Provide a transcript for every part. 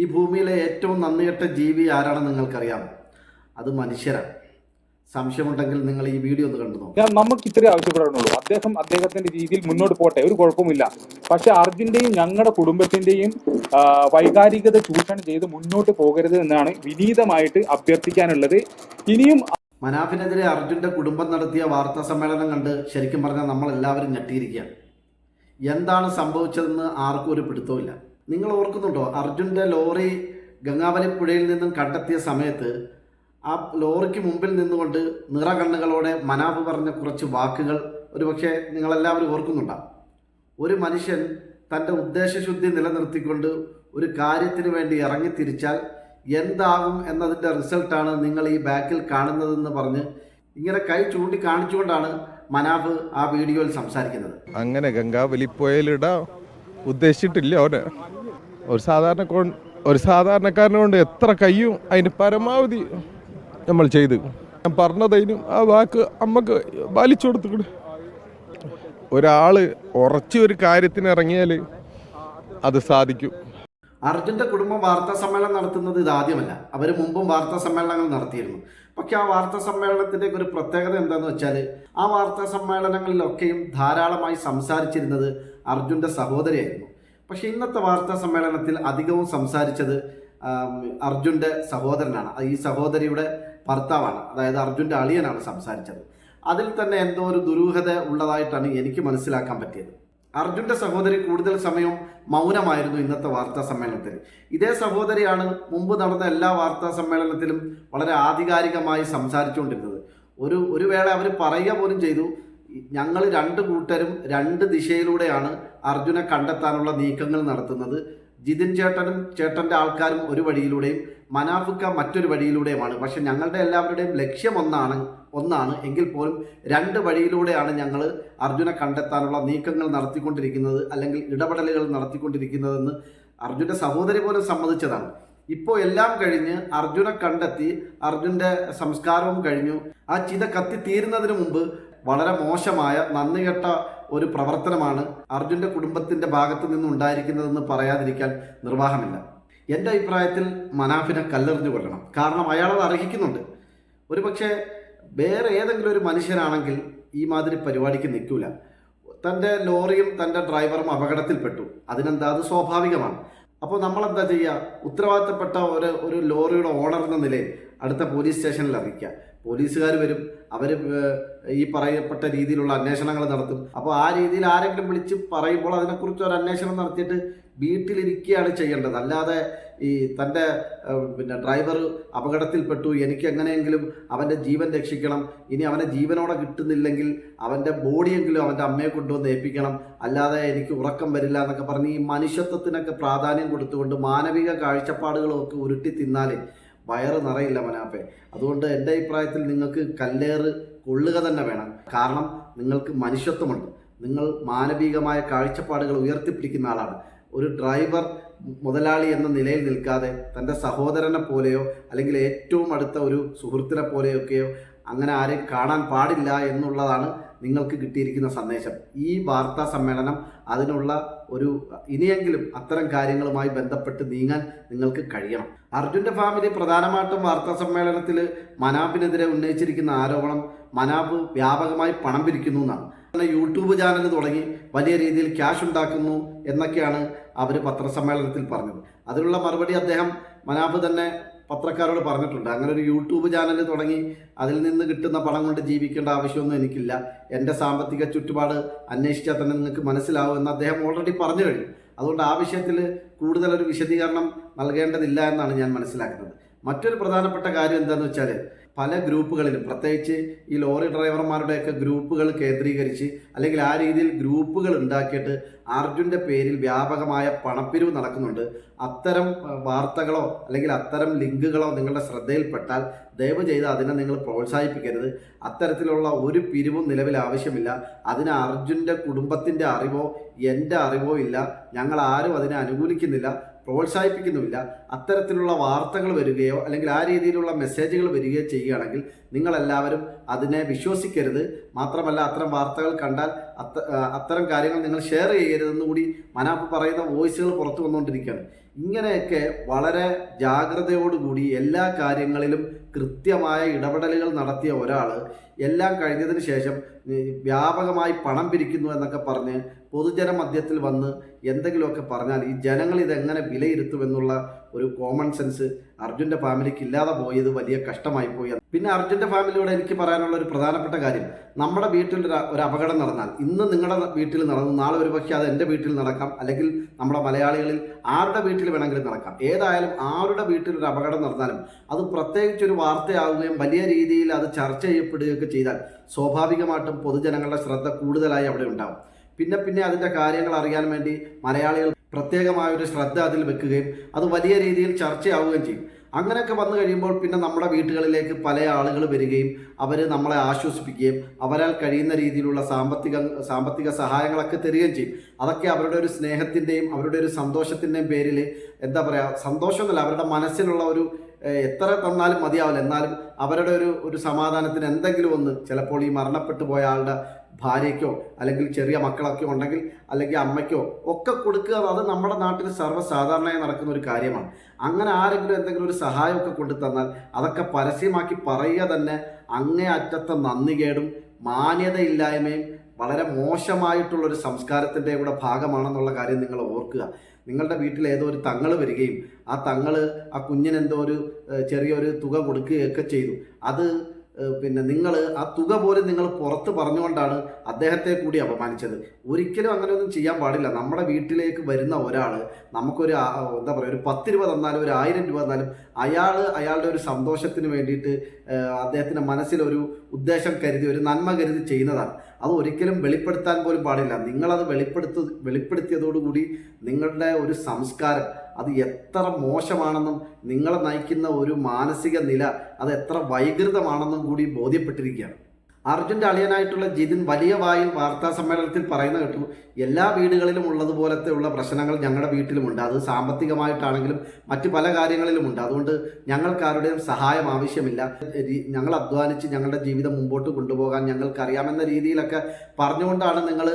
ഈ ഭൂമിയിലെ ഏറ്റവും നന്ദികെട്ട ജീവി ആരാണെന്ന് നിങ്ങൾക്കറിയാം അത് മനുഷ്യരാണ്. സംശയമുണ്ടെങ്കിൽ നിങ്ങൾ ഈ വീഡിയോ ഒന്ന് കണ്ടു നോക്കാം. നമുക്ക് ഇത്രേ ആവശ്യപ്പെടാനുള്ളൂ. അദ്ദേഹം അദ്ദേഹത്തിന്റെ രീതിയിൽ മുന്നോട്ട് പോട്ടെ ഒരു കുഴപ്പമില്ല പക്ഷെ അർജുന്റെയും ഞങ്ങളുടെ കുടുംബത്തിന്റെയും വൈകാരികത ചൂഷണം ചെയ്ത് മുന്നോട്ട് പോകരുത് എന്നാണ് വിനീതമായിട്ട് അഭ്യർത്ഥിക്കാനുള്ളത്. ഇനിയും മനാഫിനെതിരെ അർജുന്റെ കുടുംബം നടത്തിയ വാർത്താ സമ്മേളനം കണ്ട് ശരിക്കും പറഞ്ഞാൽ നമ്മൾ എല്ലാവരും ഞെട്ടിയിരിക്കുകയാണ്. എന്താണ് സംഭവിച്ചതെന്ന് ആർക്കും ഒരു പിടുത്തവുമില്ല. നിങ്ങൾ ഓർക്കുന്നുണ്ടോ? അർജുന്റെ ലോറി ഗംഗാവലി പുഴയിൽ നിന്നും കണ്ടെത്തിയ സമയത്ത് ആ ലോറിക്ക് മുമ്പിൽ നിന്നുകൊണ്ട് നിറകണ്ണുകളോടെ മനാഫ് പറഞ്ഞ കുറച്ച് വാക്കുകൾ ഒരുപക്ഷെ നിങ്ങളെല്ലാവരും ഓർക്കുന്നുണ്ടാവും ഒരു മനുഷ്യൻ തന്റെ ഉദ്ദേശശുദ്ധി നിലനിർത്തിക്കൊണ്ട് ഒരു കാര്യത്തിന് വേണ്ടി ഇറങ്ങി തിരിച്ചാൽ എന്താകും എന്നതിന്റെ റിസൾട്ടാണ് നിങ്ങൾ ഈ ബാക്കിൽ കാണുന്നതെന്ന് പറഞ്ഞ് ഇങ്ങനെ കൈ ചൂണ്ടി കാണിച്ചുകൊണ്ടാണ് മനാഫ് ആ വീഡിയോയിൽ സംസാരിക്കുന്നത്. അങ്ങനെ ഗംഗാവലിപ്പുഴയിലിടാൻ ഉദ്ദേശിച്ചിട്ടില്ല അവന്. ഒരു സാധാരണ ഒരു സാധാരണക്കാരനെ കൊണ്ട് എത്ര കയ്യും അതിന് പരമാവധി നമ്മൾ ചെയ്തു. ഞാൻ പറഞ്ഞതതിനും ആ വാക്ക് അമ്മയ്ക്ക് പാലിച്ചു കൊടുത്തുകൂടെ ഒരാൾ ഉറച്ച ഒരു കാര്യത്തിന് ഇറങ്ങിയാൽ അത് സാധിക്കും. അർജുന്റെ കുടുംബം വാർത്താ സമ്മേളനം നടത്തുന്നത് ഇതാദ്യമല്ല അവർ മുമ്പും വാർത്താ സമ്മേളനങ്ങൾ നടത്തിയിരുന്നു. പക്ഷെ ആ വാർത്താ സമ്മേളനത്തിന്റെ ഒരു പ്രത്യേകത എന്താണെന്ന് വെച്ചാൽ ആ വാർത്താ സമ്മേളനങ്ങളിലൊക്കെയും ധാരാളമായി സംസാരിച്ചിരുന്നത് അർജുന്റെ സഹോദരിയായിരുന്നു. പക്ഷെ ഇന്നത്തെ വാർത്താ സമ്മേളനത്തിൽ അധികവും സംസാരിച്ചത് അർജുന്റെ സഹോദരനാണ്. ഈ സഹോദരിയുടെ ഭർത്താവാണ്. അതായത് അർജുന്റെ അളിയനാണ് സംസാരിച്ചത്. അതിൽ തന്നെ എന്തോ ഒരു ദുരൂഹത ഉള്ളതായിട്ടാണ് എനിക്ക് മനസ്സിലാക്കാൻ പറ്റിയത്. അർജുന്റെ സഹോദരി കൂടുതൽ സമയം മൗനമായിരുന്നു ഇന്നത്തെ വാർത്താ സമ്മേളനത്തിൽ. ഇതേ സഹോദരിയാണ് മുമ്പ് നടന്ന എല്ലാ വാർത്താ സമ്മേളനത്തിലും വളരെ ആധികാരികമായി സംസാരിച്ചുകൊണ്ടിരുന്നത്. ഒരു ഒരു വേള അവർ പറയുക പോലും ചെയ്തു. ഞങ്ങൾ രണ്ട് കൂട്ടരും രണ്ട് ദിശയിലൂടെയാണ് അർജുനെ കണ്ടെത്താനുള്ള നീക്കങ്ങൾ നടത്തുന്നത്. ജിതിൻ ചേട്ടനും ചേട്ടന്റെ ആൾക്കാരും ഒരു വഴിയിലൂടെയും മനാഫുക്ക മറ്റൊരു വഴിയിലൂടെയുമാണ്. പക്ഷെ ഞങ്ങളുടെ എല്ലാവരുടെയും ലക്ഷ്യം ഒന്നാണ് ഒന്നാണ് എങ്കിൽ പോലും രണ്ട് വഴിയിലൂടെയാണ് ഞങ്ങൾ അർജുനെ കണ്ടെത്താനുള്ള നീക്കങ്ങൾ നടത്തിക്കൊണ്ടിരിക്കുന്നത് അല്ലെങ്കിൽ ഇടപെടലുകൾ നടത്തിക്കൊണ്ടിരിക്കുന്നതെന്ന് അർജുന്റെ സഹോദരി പോലും സമ്മതിച്ചതാണ്. ഇപ്പോൾ എല്ലാം കഴിഞ്ഞ് അർജുനെ കണ്ടെത്തി അർജുന്റെ സംസ്കാരവും കഴിഞ്ഞു. ആ ചിത കത്തി തീരുന്നതിന് മുമ്പ് വളരെ മോശമായ നന്ദികെട്ട ഒരു പ്രവർത്തനമാണ് അർജുന്റെ കുടുംബത്തിന്റെ ഭാഗത്തു നിന്നുണ്ടായിരിക്കുന്നതെന്ന് പറയാതിരിക്കാൻ നിർവാഹമില്ല. എന്റെ അഭിപ്രായത്തിൽ മനാഫിനെ കല്ലെറിഞ്ഞു കൊല്ലണം. കാരണം അയാളത് അർഹിക്കുന്നുണ്ട്. ഒരു പക്ഷേ വേറെ ഏതെങ്കിലും ഒരു മനുഷ്യനാണെങ്കിൽ ഈ മാതിരി പരിപാടിക്ക് നിൽക്കില്ല തന്റെ ലോറിയും തന്റെ ഡ്രൈവറും അപകടത്തിൽപ്പെട്ടു. അതിനെന്താ? അത് സ്വാഭാവികമാണ്. അപ്പോൾ നമ്മളെന്താ ചെയ്യുക ഉത്തരവാദിത്തപ്പെട്ട ഒരു ഒരു ലോറിയുടെ ഓണർ എന്ന നിലയിൽ അടുത്ത പോലീസ് സ്റ്റേഷനിൽ അറിയിക്കുക പോലീസുകാർ വരും. അവർ ഈ പറയപ്പെട്ട രീതിയിലുള്ള അന്വേഷണങ്ങൾ നടത്തും. അപ്പോൾ ആ രീതിയിൽ ആരെങ്കിലും വിളിച്ച് പറയുമ്പോൾ അതിനെക്കുറിച്ച് ഒരു അന്വേഷണം നടത്തിയിട്ട് വീട്ടിലിരിക്കുകയാണ് ചെയ്യേണ്ടത്. അല്ലാതെ ഈ തന്റെ പിന്നെ ഡ്രൈവർ അപകടത്തിൽപ്പെട്ടു എനിക്ക് എങ്ങനെയെങ്കിലും അവന്റെ ജീവൻ രക്ഷിക്കണം ഇനി അവനെ ജീവനോടെ കിട്ടുന്നില്ലെങ്കിൽ അവന്റെ ബോഡിയെങ്കിലും അവന്റെ അമ്മയെ കൊണ്ടുവന്ന് ഏൽപ്പിക്കണം അല്ലാതെ എനിക്ക് ഉറക്കം വരില്ല എന്നൊക്കെ പറഞ്ഞ് ഈ മനുഷ്യത്വത്തിനൊക്കെ പ്രാധാന്യം കൊടുത്തുകൊണ്ട് മാനവിക കാഴ്ചപ്പാടുകളൊക്കെ ഉരുട്ടി തിന്നാലേ വയറ് നിറയില്ല മനാപ്പെ. അതുകൊണ്ട് എന്റെ അഭിപ്രായത്തിൽ നിങ്ങൾക്ക് കല്ലേറ് കൊള്ളുക തന്നെ വേണം. കാരണം നിങ്ങൾക്ക് മനുഷ്യത്വമുണ്ട്. നിങ്ങൾ മാനവികമായ കാഴ്ചപ്പാടുകൾ ഉയർത്തിപ്പിടിക്കുന്ന ആളാണ്. ഒരു ഡ്രൈവർ മുതലാളി എന്ന നിലയിൽ നിൽക്കാതെ തന്റെ സഹോദരനെ പോലെയോ അല്ലെങ്കിൽ ഏറ്റവും അടുത്ത ഒരു സുഹൃത്തിനെ പോലെയൊക്കെയോ അങ്ങനെ ആരെയും കാണാൻ പാടില്ല എന്നുള്ളതാണ് നിങ്ങൾക്ക് കിട്ടിയിരിക്കുന്ന സന്ദേശം. ഈ വാർത്താ സമ്മേളനം അതിനുള്ള ഒരു ഇനിയെങ്കിലും അത്തരം കാര്യങ്ങളുമായി ബന്ധപ്പെട്ട് നീങ്ങാൻ നിങ്ങൾക്ക് കഴിയണം. അർജുന്റെ ഫാമിലി പ്രധാനമായിട്ടും വാർത്താ സമ്മേളനത്തിൽ മനാബിനെതിരെ ഉന്നയിച്ചിരിക്കുന്ന ആരോപണം മനാബ് വ്യാപകമായി പണം പിരിക്കുന്നു എന്നാണ്. യൂട്യൂബ് ചാനൽ തുടങ്ങി വലിയ രീതിയിൽ ക്യാഷ് ഉണ്ടാക്കുന്നു എന്നൊക്കെയാണ് അവർ പത്രസമ്മേളനത്തിൽ പറഞ്ഞത്. അതിനുള്ള മറുപടി അദ്ദേഹം മനാഫ് തന്നെ പത്രക്കാരോട് പറഞ്ഞിട്ടുണ്ട്. അങ്ങനെ ഒരു യൂട്യൂബ് ചാനൽ തുടങ്ങി അതിൽ നിന്ന് കിട്ടുന്ന പണം കൊണ്ട് ജീവിക്കേണ്ട ആവശ്യമൊന്നും എനിക്കില്ല. എന്റെ സാമ്പത്തിക ചുറ്റുപാട് അന്വേഷിച്ചാൽ തന്നെ നിങ്ങൾക്ക് മനസ്സിലാവും എന്ന് അദ്ദേഹം ഓൾറെഡി പറഞ്ഞു കഴിഞ്ഞു. അതുകൊണ്ട് ആ വിഷയത്തിൽ കൂടുതലൊരു വിശദീകരണം നൽകേണ്ടതില്ല എന്നാണ് ഞാൻ മനസ്സിലാക്കുന്നത്. മറ്റൊരു പ്രധാനപ്പെട്ട കാര്യം എന്താണെന്ന് വെച്ചാൽ പല ഗ്രൂപ്പുകളിലും പ്രത്യേകിച്ച് ഈ ലോറി ഡ്രൈവർമാരുടെയൊക്കെ ഗ്രൂപ്പുകൾ കേന്ദ്രീകരിച്ച് അല്ലെങ്കിൽ ആ രീതിയിൽ ഗ്രൂപ്പുകൾ ഉണ്ടാക്കിയിട്ട് അർജുന്റെ പേരിൽ വ്യാപകമായ പണപ്പിരിവ് നടക്കുന്നുണ്ട്. അത്തരം വാർത്തകളോ അല്ലെങ്കിൽ അത്തരം ലിങ്കുകളോ നിങ്ങളുടെ ശ്രദ്ധയിൽപ്പെട്ടാൽ ദയവ് ചെയ്ത് അതിനെ നിങ്ങൾ പ്രോത്സാഹിപ്പിക്കരുത്. അത്തരത്തിലുള്ള ഒരു പിരിവും നിലവിൽ ആവശ്യമില്ല. അതിന് അർജുന്റെ കുടുംബത്തിന്റെ അറിവോ എന്റെ അറിവോ ഇല്ല. ഞങ്ങൾ ആരും അതിനെ അനുകൂലിക്കുന്നില്ല. പ്രോത്സാഹിപ്പിക്കുന്നുമില്ല. അത്തരത്തിലുള്ള വാർത്തകൾ വരികയോ അല്ലെങ്കിൽ ആ രീതിയിലുള്ള മെസ്സേജുകൾ വരികയോ ചെയ്യുകയാണെങ്കിൽ നിങ്ങളെല്ലാവരും അതിനെ വിശ്വസിക്കരുത്. മാത്രമല്ല അത്തരം വാർത്തകൾ കണ്ടാൽ അത്ത അത്തരം കാര്യങ്ങൾ നിങ്ങൾ ഷെയർ ചെയ്യരുതെന്ന് കൂടി മനാപ്പ് പറയുന്ന വോയിസുകൾ പുറത്തു വന്നുകൊണ്ടിരിക്കുകയാണ്. ഇങ്ങനെയൊക്കെ വളരെ ജാഗ്രതയോടുകൂടി എല്ലാ കാര്യങ്ങളിലും കൃത്യമായ ഇടപെടലുകൾ നടത്തിയ ഒരാൾ എല്ലാം കഴിഞ്ഞതിന് ശേഷം വ്യാപകമായി പണം പിരിക്കുന്നു എന്നൊക്കെ പറഞ്ഞ് പൊതുജന മധ്യത്തിൽ വന്ന് എന്തെങ്കിലുമൊക്കെ പറഞ്ഞാൽ ഈ ജനങ്ങൾ ഇതെങ്ങനെ വിലയിരുത്തുമെന്നുള്ള ഒരു കോമൺ സെൻസ് അർജുന്റെ ഫാമിലിക്ക് ഇല്ലാതെ പോയത് വലിയ കഷ്ടമായി പോയി. പിന്നെ അർജുന്റെ ഫാമിലിയോട് എനിക്ക് പറയാനുള്ള ഒരു പ്രധാനപ്പെട്ട കാര്യം നമ്മുടെ വീട്ടിൽ ഒരു അപകടം നടന്നാൽ ഇന്ന് നിങ്ങളുടെ വീട്ടിൽ നടന്നു നാളെ ഒരു പക്ഷേ അത് എന്റെ വീട്ടിൽ നടക്കാം അല്ലെങ്കിൽ നമ്മുടെ മലയാളികളിൽ ആരുടെ വീട്ടിൽ വേണമെങ്കിലും നടക്കാം. ഏതായാലും ആരുടെ വീട്ടിൽ ഒരു അപകടം നടന്നാലും അത് പ്രത്യേകിച്ച് ഒരു വാർത്തയാവുകയും വലിയ രീതിയിൽ അത് ചർച്ച ചെയ്യപ്പെടുകയൊക്കെ ചെയ്താൽ സ്വാഭാവികമായിട്ടും പൊതുജനങ്ങളുടെ ശ്രദ്ധ കൂടുതലായി അവിടെ ഉണ്ടാവും. പിന്നെ പിന്നെ അതിന്റെ കാര്യങ്ങൾ അറിയാൻ വേണ്ടി മലയാളികൾ പ്രത്യേകമായ ഒരു ശ്രദ്ധ അതിൽ വെക്കുകയും അത് വലിയ രീതിയിൽ ചർച്ചയാവുകയും ചെയ്യും. അങ്ങനെയൊക്കെ വന്നു കഴിയുമ്പോൾ പിന്നെ നമ്മുടെ വീടുകളിലേക്ക് പല ആളുകൾ വരികയും അവർ നമ്മളെ ആശ്വസിപ്പിക്കുകയും അവരാൽ കഴിയുന്ന രീതിയിലുള്ള സാമ്പത്തിക സാമ്പത്തിക സഹായങ്ങളൊക്കെ തരികയും ചെയ്യും. അതൊക്കെ അവരുടെ ഒരു സ്നേഹത്തിന്റെയും അവരുടെ ഒരു സന്തോഷത്തിന്റെയും പേരിൽ എന്താ പറയുക സന്തോഷമൊന്നുമില്ല അവരുടെ മനസ്സിലുള്ള ഒരു എത്ര തന്നാലും മതിയാവില്ല. എന്നാലും അവരുടെ ഒരു ഒരു സമാധാനത്തിന് എന്തെങ്കിലും ഒന്ന് ചിലപ്പോൾ ഈ മരണപ്പെട്ടു പോയ ആളുടെ ഭാര്യയ്ക്കോ അല്ലെങ്കിൽ ചെറിയ മക്കളൊക്കെ ഉണ്ടെങ്കിൽ അല്ലെങ്കിൽ അമ്മയ്ക്കോ ഒക്കെ കൊടുക്കുക അത് നമ്മുടെ നാട്ടിൽ സർവസാധാരണയായി നടക്കുന്ന ഒരു കാര്യമാണ്. അങ്ങനെ ആരെങ്കിലും എന്തെങ്കിലും ഒരു സഹായമൊക്കെ കൊണ്ടു തന്നാൽ അതൊക്കെ പരസ്യമാക്കി പറയുക തന്നെ അങ്ങേ അറ്റത്തെ നന്ദികേടും മാന്യതയില്ലായ്മയും വളരെ മോശമായിട്ടുള്ളൊരു സംസ്കാരത്തിന്റെ കൂടെ ഭാഗമാണെന്നുള്ള കാര്യം നിങ്ങൾ ഓർക്കുക. നിങ്ങളുടെ വീട്ടിൽ ഏതോ ഒരു തങ്ങൾ വരികയും ആ തങ്ങൾ ആ കുഞ്ഞിനെന്തോ ഒരു ചെറിയൊരു തുക കൊടുക്കുകയൊക്കെ ചെയ്തു. അത് പിന്നെ നിങ്ങൾ ആ തുക പോലും നിങ്ങൾ പുറത്ത് പറഞ്ഞുകൊണ്ടാണ് അദ്ദേഹത്തെ കൂടി അപമാനിച്ചത്. ഒരിക്കലും അങ്ങനെ ഒന്നും ചെയ്യാൻ പാടില്ല. നമ്മുടെ വീട്ടിലേക്ക് വരുന്ന ഒരാൾ നമുക്കൊരു എന്താ പറയുക ഒരു പത്ത് രൂപ തന്നാലും ഒരു ആയിരം രൂപ തന്നാലും അയാൾ അയാളുടെ ഒരു സന്തോഷത്തിന് വേണ്ടിയിട്ട് അദ്ദേഹത്തിന്റെ മനസ്സിലൊരു ഉദ്ദേശം കരുതി ഒരു നന്മ കരുതി ചെയ്യുന്നതാണ്. അത് ഒരിക്കലും വെളിപ്പെടുത്താൻ പോലും പാടില്ല. നിങ്ങളത് വെളിപ്പെടുത്തു വെളിപ്പെടുത്തിയതോടുകൂടി നിങ്ങളുടെ ഒരു സംസ്കാരം അത് എത്ര മോശമാണെന്നും നിങ്ങളെ നയിക്കുന്ന ഒരു മാനസിക നില അത് എത്ര വൈകൃതമാണെന്നും കൂടി ബോധ്യപ്പെട്ടിരിക്കുകയാണ്. അർജുന്റെ അളിയനായിട്ടുള്ള ജിതിൻ വലിയ വായിൽ വാർത്താ സമ്മേളനത്തിൽ പറയുന്ന കേട്ടു എല്ലാ വീടുകളിലും ഉള്ളതുപോലത്തെ ഉള്ള പ്രശ്നങ്ങൾ ഞങ്ങളുടെ വീട്ടിലുമുണ്ട്. അത് സാമ്പത്തികമായിട്ടാണെങ്കിലും മറ്റ് പല കാര്യങ്ങളിലുമുണ്ട്. അതുകൊണ്ട് ഞങ്ങൾക്കാരുടെയും സഹായം ആവശ്യമില്ല. ഞങ്ങൾ അധ്വാനിച്ച് ഞങ്ങളുടെ ജീവിതം മുമ്പോട്ട് കൊണ്ടുപോകാൻ ഞങ്ങൾക്കറിയാമെന്ന രീതിയിലൊക്കെ പറഞ്ഞുകൊണ്ടാണ് നിങ്ങൾ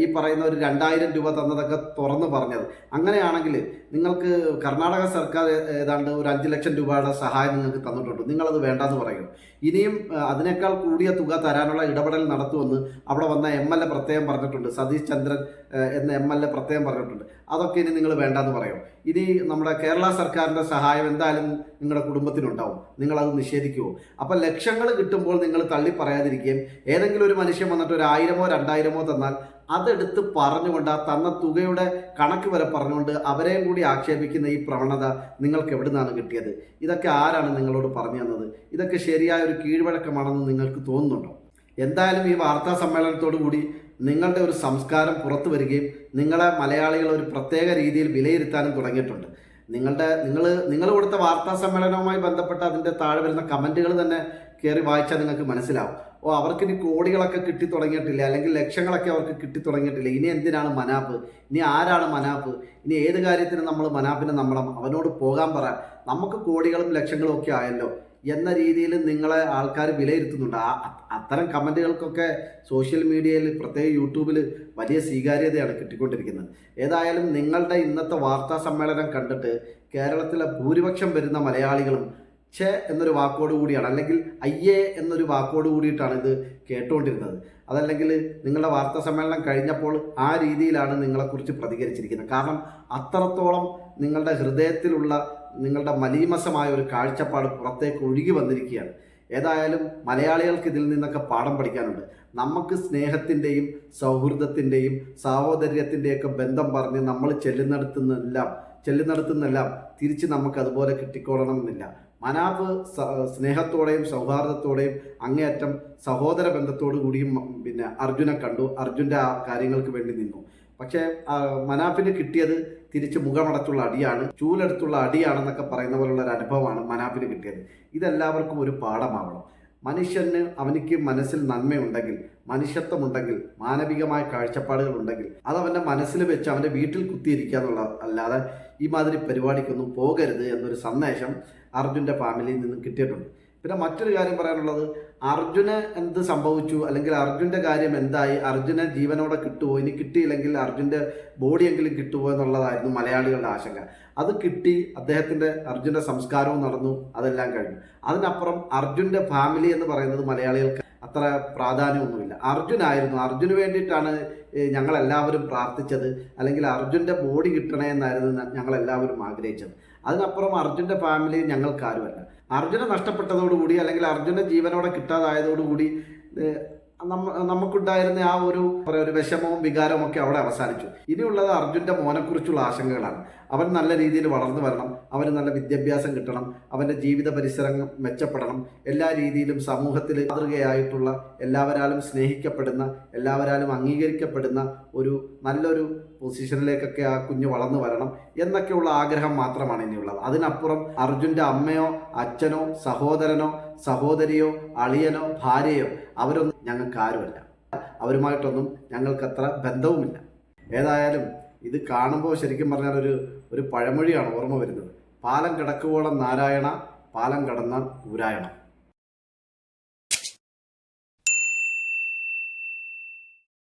ഈ പറയുന്ന ഒരു രണ്ടായിരം രൂപ തന്നതൊക്കെ തുറന്നു പറഞ്ഞത്. അങ്ങനെയാണെങ്കിൽ നിങ്ങൾക്ക് കർണാടക സർക്കാർ ഏതാണ്ട് ഒരു അഞ്ച് ലക്ഷം രൂപയുടെ സഹായം നിങ്ങൾക്ക് തന്നിട്ടുണ്ട്. നിങ്ങളത് വേണ്ടെന്ന് പറയും ഇനിയും അതിനേക്കാൾ കൂടിയ തുക തരാനുള്ള ഇടപെടൽ നടത്തുമെന്ന് അവിടെ വന്ന എം എൽ എ പ്രത്യേകം പറഞ്ഞിട്ടുണ്ട്. സതീഷ് ചന്ദ്രൻ എന്ന എം എൽ എ പ്രത്യേകം പറഞ്ഞിട്ടുണ്ട്. അതൊക്കെ ഇനി നിങ്ങൾ വേണ്ടെന്ന് പറയും ഇനി നമ്മുടെ കേരള സർക്കാരിന്റെ സഹായം എന്തായാലും നിങ്ങളുടെ കുടുംബത്തിനുണ്ടാവും. നിങ്ങളത് നിഷേധിക്കുമോ അപ്പം ലക്ഷങ്ങൾ കിട്ടുമ്പോൾ നിങ്ങൾ തള്ളി പറയാതിരിക്കുകയും ഏതെങ്കിലും ഒരു മനുഷ്യൻ വന്നിട്ട് ഒരു ആയിരമോ രണ്ടായിരമോ തന്നാൽ അതെടുത്ത് പറഞ്ഞുകൊണ്ട് ആ തന്ന തുകയുടെ കണക്ക് വരെ പറഞ്ഞുകൊണ്ട് അവരെയും കൂടി ആക്ഷേപിക്കുന്ന ഈ പ്രവണത നിങ്ങൾക്ക് എവിടെ നിന്നാണ് കിട്ടിയത്? ഇതൊക്കെ ആരാണ് നിങ്ങളോട് പറഞ്ഞു തന്നത്? ഇതൊക്കെ ശരിയായ ഒരു കീഴ്വഴക്കമാണെന്ന് നിങ്ങൾക്ക് തോന്നുന്നുണ്ടോ? എന്തായാലും ഈ വാർത്താ സമ്മേളനത്തോടു കൂടി നിങ്ങളുടെ ഒരു സംസ്കാരം പുറത്തു വരികയും നിങ്ങളെ മലയാളികൾ ഒരു പ്രത്യേക രീതിയിൽ വിലയിരുത്താനും തുടങ്ങിയിട്ടുണ്ട്. നിങ്ങളുടെ നിങ്ങൾ നിങ്ങൾ കൊടുത്ത വാർത്താ സമ്മേളനവുമായി ബന്ധപ്പെട്ട അതിന്റെ താഴെ വരുന്ന കമന്റുകൾ തന്നെ കയറി വായിച്ചാൽ നിങ്ങൾക്ക് മനസ്സിലാവും. ഓ അവർക്ക് ഇനി കോടികളൊക്കെ കിട്ടി തുടങ്ങിയിട്ടില്ല അല്ലെങ്കിൽ ലക്ഷങ്ങളൊക്കെ അവർക്ക് കിട്ടി തുടങ്ങിയിട്ടില്ല ഇനി എന്തിനാണ് മനാപ്പ്? ഇനി ആരാണ് മനാപ്പ്? ഇനി ഏത് കാര്യത്തിന് നമ്മൾ മനാപ്പിനെ നമ്മൾ അവനോട് പോകാൻ പറ. നമുക്ക് കോടികളും ലക്ഷങ്ങളും ഒക്കെ ആയല്ലോ. എന്ന രീതിയിൽ നിങ്ങളെ ആൾക്കാർ വിലയിരുത്തുന്നുണ്ട്. അത്തരം കമന്റുകൾക്കൊക്കെ സോഷ്യൽ മീഡിയയിൽ പ്രത്യേക യൂട്യൂബിൽ വലിയ സ്വീകാര്യതയാണ് കിട്ടിക്കൊണ്ടിരിക്കുന്നത്. ഏതായാലും നിങ്ങളുടെ ഇന്നത്തെ വാർത്താ സമ്മേളനം കണ്ടിട്ട് കേരളത്തിലെ ഭൂരിപക്ഷം വരുന്ന മലയാളികളും ഛേ എന്നൊരു വാക്കോട് കൂടിയാണ് അല്ലെങ്കിൽ അയ്യേ എന്നൊരു വാക്കോട് കൂടിയിട്ടാണ് ഇത് കേട്ടുകൊണ്ടിരുന്നത് അതല്ലെങ്കിൽ നിങ്ങളുടെ വാർത്താ സമ്മേളനം കഴിഞ്ഞപ്പോൾ ആ രീതിയിലാണ് നിങ്ങളെക്കുറിച്ച് പ്രതികരിച്ചിരിക്കുന്നത്. കാരണം അത്രത്തോളം നിങ്ങളുടെ ഹൃദയത്തിലുള്ള നിങ്ങളുടെ മലീമസമായ ഒരു കാഴ്ചപ്പാട് പുറത്തേക്ക് ഒഴുകി വന്നിരിക്കുകയാണ്. ഏതായാലും മലയാളികൾക്ക് ഇതിൽ നിന്നൊക്കെ പാഠം പഠിക്കാനുണ്ട്. നമുക്ക് സ്നേഹത്തിന്റെയും സൗഹൃദത്തിന്റെയും സാഹോദര്യത്തിന്റെയൊക്കെ ബന്ധം പറഞ്ഞ് നമ്മൾ ചെല്ലുന്നിടത്തുനിന്നെല്ലാം ചെല്ലുന്നിടത്തുനിന്നെല്ലാം തിരിച്ച് നമുക്ക് അതുപോലെ കിട്ടിക്കോളണമെന്നില്ല. മനാഫ് സ- സ്നേഹത്തോടെയും സൗഹാർദ്ദത്തോടെയും അങ്ങേയറ്റം സഹോദര ബന്ധത്തോടു കൂടിയും പിന്നെ അർജുനെ കണ്ടു. അർജുന്റെ ആ കാര്യങ്ങൾക്ക് വേണ്ടി നിന്നു. പക്ഷേ മനാഫിന് കിട്ടിയത് തിരിച്ച് മുഖമടച്ചുള്ള അടിയാണ്. ചൂലെടുത്തുള്ള അടിയാണെന്നൊക്കെ പറയുന്ന പോലുള്ള ഒരു അനുഭവമാണ് മനാഫിന് കിട്ടിയത്. ഇതെല്ലാവർക്കും ഒരു പാഠമാവണം. മനുഷ്യന് അവനിക്ക് മനസ്സിൽ നന്മയുണ്ടെങ്കിൽ മനുഷ്യത്വമുണ്ടെങ്കിൽ മാനവികമായ കാഴ്ചപ്പാടുകൾ ഉണ്ടെങ്കിൽ അത് അവന്റെ മനസ്സിൽ വെച്ച് അവന്റെ വീട്ടിൽ കുത്തിയിരിക്കുക എന്നുള്ള അല്ലാതെ ഈ മാതിരി പരിപാടിക്കൊന്നും പോകരുത് എന്നൊരു സന്ദേശം അർജുന്റെ ഫാമിലിയിൽ നിന്നും കിട്ടിയിട്ടുണ്ട്. പിന്നെ മറ്റൊരു കാര്യം പറയാനുള്ളത് അർജുന് എന്ത് സംഭവിച്ചു? അല്ലെങ്കിൽ അർജുന്റെ കാര്യം എന്തായി? അർജുനെ ജീവനോടെ കിട്ടുമോ ഇനി കിട്ടിയില്ലെങ്കിൽ അർജുന്റെ ബോഡിയെങ്കിലും കിട്ടുമോ എന്നുള്ളതായിരുന്നു മലയാളികളുടെ ആശങ്ക. അത് കിട്ടി അദ്ദേഹത്തിന്റെ അർജുന്റെ സംസ്കാരവും നടന്നു അതെല്ലാം കഴിഞ്ഞു. അതിനപ്പുറം അർജുന്റെ ഫാമിലി എന്ന് പറയുന്നത് മലയാളികൾക്ക് അത്ര പ്രാധാന്യമൊന്നുമില്ല. അർജുനായിരുന്നു. അർജുന് വേണ്ടിയിട്ടാണ് ഞങ്ങളെല്ലാവരും പ്രാർത്ഥിച്ചത്. അല്ലെങ്കിൽ അർജുന്റെ ബോഡി കിട്ടണേ എന്നായിരുന്നു ഞങ്ങളെല്ലാവരും ആഗ്രഹിച്ചത്. അതിനപ്പുറം അർജുന്റെ ഫാമിലി ഞങ്ങൾക്കാരുമല്ല അർജുനെ നഷ്ടപ്പെട്ടതോടുകൂടി അല്ലെങ്കിൽ അർജുനെ ജീവനോടെ കിട്ടാതായതോടുകൂടി നമുക്കുണ്ടായിരുന്ന ആ ഒരു ഒരു വിഷമവും വികാരവും ഒക്കെ അവിടെ അവസാനിച്ചു. ഇനിയുള്ളത് അർജുന്റെ മോനെക്കുറിച്ചുള്ള ആശങ്കകളാണ്. അവൻ നല്ല രീതിയിൽ വളർന്നു വരണം. അവന് നല്ല വിദ്യാഭ്യാസം കിട്ടണം. അവന്റെ ജീവിത പരിസരം മെച്ചപ്പെടണം. എല്ലാ രീതിയിലും സമൂഹത്തിൽ മാതൃകയായിട്ടുള്ള എല്ലാവരാലും സ്നേഹിക്കപ്പെടുന്ന എല്ലാവരാലും അംഗീകരിക്കപ്പെടുന്ന ഒരു നല്ലൊരു പൊസിഷനിലേക്കൊക്കെ ആ കുഞ്ഞ് വളർന്നു വരണം എന്നൊക്കെയുള്ള ആഗ്രഹം മാത്രമാണ് ഇനിയുള്ളത്. അതിനപ്പുറം അർജുന്റെ അമ്മയോ അച്ഛനോ സഹോദരനോ സഹോദരിയോ അളിയനോ ഭാര്യയോ അവരൊന്നും ഞങ്ങൾക്ക് ആരുമല്ല. അവരുമായിട്ടൊന്നും ഞങ്ങൾക്കത്ര ബന്ധവുമില്ല. ഏതായാലും ഇത് കാണുമ്പോൾ ശരിക്കും പറഞ്ഞാൽ ഒരു ഒരു പഴമൊഴിയാണ് ഓർമ്മ വരുന്നത്. പാലം കിടക്കുവോളം നാരായണ പാലം കടന്നാൽ ഊരായണം.